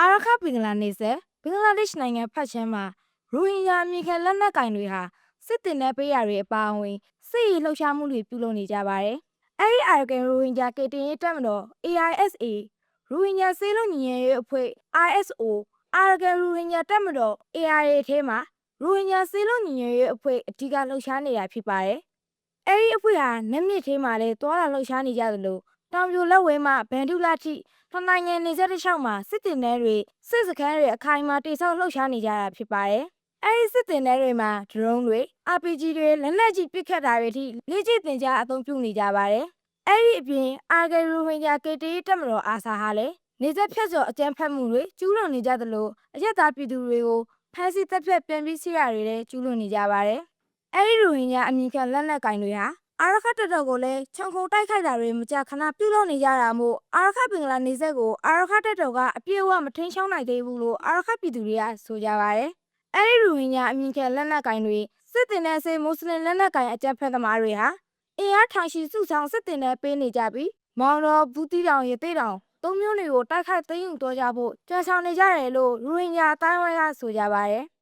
အာရခပင်္ဂလာနေဆက်ဘင်္ဂလားဒေ့ရှ်နိုင်ငံဖက်ချမ်းမှာရိုဟင်ဂျာအမည်ခံလက်နက်ကင်တွေဟာစစ်တင်တဲ့ပေးရတွေအပါအဝင်စစ်ရေးလှုပ်ရှားမှုတွေပြုလုပ်နေကြပါတယ်။အဲဒီအာရကန်ရိုဟင်ဂျာကေတင်ရေးတပ်မတော် AISA ရိုဟင်ဂျာစေလုံးညီညွတ်ရေးအဖွဲ့ ISO အာရကန်ရိုဟင်ဂျာတပ်မတော် ARA ထဲမှာရိုဟင်ဂျာစေလုံးညီညွတ်ရေးအဖွဲ့အဓိကလှုပ်ရှားနေတာဖြစ်ပါတယ်။အဲဒီအဖွဲ့ဟာနက်မြစ်ထဲမှာလည်းတွာလာလှုပ်ရှားနေကြသလို တောင်ပြိုလက်ဝဲမှဗန်ဒူလာထိနှစ်နိုင်ငံနေဆက်တစ်လျှောက်မှာစစ်တင်တဲ့တွေစစ်စခန်းတွေအခိုင်အမာတိစောက်လှုပ်ရှားနေကြတာဖြစ်ပါတယ်။အဲဒီစစ်တင်တဲ့တွေမှာဒရုန်းတွေ RPG တွေလက်နက်ကြီးပစ်ခတ်တာတွေထိလေ့ကျင့်သင်ကြားအသုံးပြုနေကြပါတယ်။အဲဒီအပြင်အာဂယ်ရူဝင်ဂျာကေတီတပ်မတော်အာဆာဟာလည်းနေဆက်ဖြတ်ကျော်အကြမ်းဖက်မှုတွေကျူးလွန်နေကြသလိုအရက်သားပြည်သူတွေကိုဖမ်းဆီးတပ်ဖြတ်ပြန်ပြီးစီးရတွေလည်းကျူးလွန်နေကြပါတယ်။အဲဒီရိုဟင်ဂျာအမည်ခံလက်နက်ကင်တွေဟာ အာရခတ်တပ်တော်ကိုလည်းခြုံခုံတိုက်ခိုက်တာတွေမကြာခဏပြုလုပ်နေကြတာမို့အာရခတ်ပင်္ဂလာနေဆက်ကိုအာရခတ်တပ်တော်ကအပြည့်အဝမထိန်ချောင်းနိုင်သေးဘူးလို့အာရခတ်ပြည်သူတွေကဆိုကြပါတယ်။အဲဒီရိုဟင်ဂျာအမည်ခံလက်နက်ကင်တွေစစ်တင်တဲ့ဆေးမွတ်စလင်လက်နက်ကင်အကြမ်းဖက်သမားတွေဟာအင်အားထောင်ရှိစုဆောင်စစ်တင်တဲ့ပေးနေကြပြီးမောင်တော်ဘူးတီတောင်ရသေးတောင်သုံးမျိုးတွေကိုတိုက်ခိုက်သိမ်းယူတော့ကြဖို့ကြံဆောင်နေကြတယ်လို့ရိုဟင်ဂျာအတိုင်းဝိုင်းကဆိုကြပါတယ်။